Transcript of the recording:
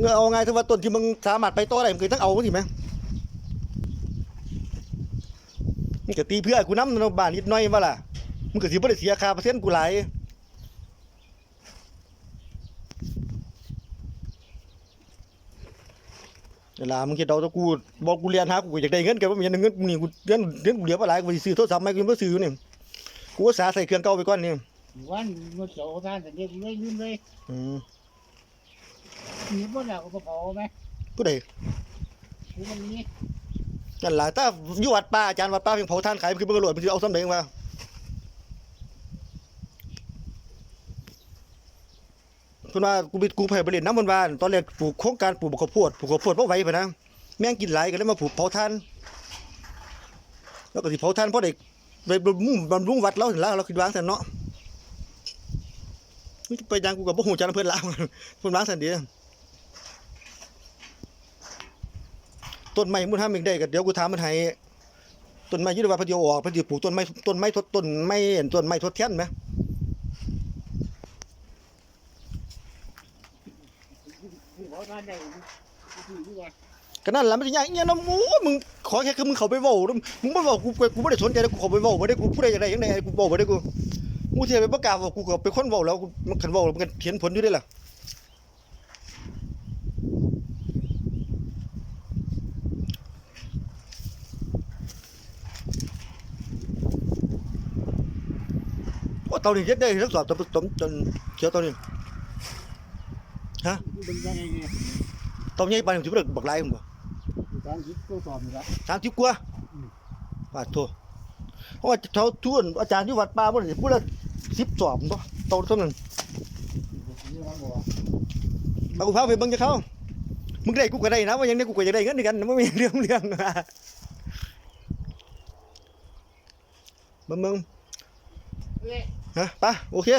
เงเอาไงถ้าว่าต้นที่มึงสามารถไปต่อได้มึงเคยต้องเอาสิไหมมึงก็ตีเพื่อกูน้ำนบ้านนิดหน่อยว่าล่ะมึงก็สิบ่ได้เสียค่าเปอร์เซ็นต์กูหลายเวลามึงคิดเอาแตะกูบอกกูเรียนหากูก็อยากได้เงินแกว่ามีเงินนี่กูเรียนเรียนกูเหลือบ่หลายกูสิซื้อโทรศัพท์ใหม่กูยังบ่ซื้ออยู่นี่กูอุตส่าห์ใส่เครื่องเก่าไปก่อนนี่วันมันเสาร์ท่านแต่เด็กเลยยืนเลยอืม หนีบ่ได้เอากระเป๋าไหมผู้ใดกูมันนี้นั่นล่ะถ้าอยู่วัดป่าอาจารย์วัดป่าเพียงเผาท่านขายคือเบิ่งกระโดดมันสิเอาสำเร็จมาเพิ่นว่ากูไปกูไปไปเล่นน้ำเพิ่นว่าตอนแรกปลูกโครงการปลูกข้าวโพดปลูกข้าวโพดบ่ไหวปะนะแม่งกินหลายก็เลยมาปลูกเผาท่าน แล้วก็สิเผาท่านเพราะได้ไปบำรุงบำรุงวัดเราเห็นแล้วเราคิดวางซั่นเนาะนี่ไปยังกูก็บ่ฮู้จักเพิ่นลาวเพิ่นวางซั่นเดียว ต้นไม้มุนทำอีกได้ก็เดี๋ยวกูถามมันให้ต้นไม้ยุทธวัฒน์พอดีเอออกพอดีปลูกต้นไม้ต้นไม้ทดต้นไม้เห็นต้นไม้ทดแทนไหมก็นั่นแหละมันจะยากอย่างนั้นโอ้มึงขอแค่คือมึงเขาไปเว้ามึงบ่เว้ากูกูบ่ได้สนใจเลยกูเขาไปเว้าบ่ได้กูพูดได้จังได๋จังได๋กูเว้าบ่ได้กูกูสิไปประกาศว่ากูก็เป็นคนเว้าแล้วมันคันเว้าแล้วมันก็เห็นผลอยู่เด้ล่ะ โอ้เตานี่เฮ็ดได้ทดสอบตำตำจนเขียวเตานี่เป็นยังไงเนี่ยเตาใหญ่ปานนี้สิบ่ได้บักหลายพุ่นบ่การคิดตัวสอบนี่ละสามสิบกว่าบาทโทเพราะว่าเขาทุนอาจารย์ที่วัดป่าบ่ได้พูดละสิบสอบบ่โตเท่านั้นนี่มันบอกเอากูพาไปเบิ่งจะเขามึงได้กูก็ได้นะว่าอยังได้กูก็จะได้เงินด้วยกันมันไม่มีเรื่องเรื่องเบิ่งเบิ่งเอ้ย ฮะไปโอเค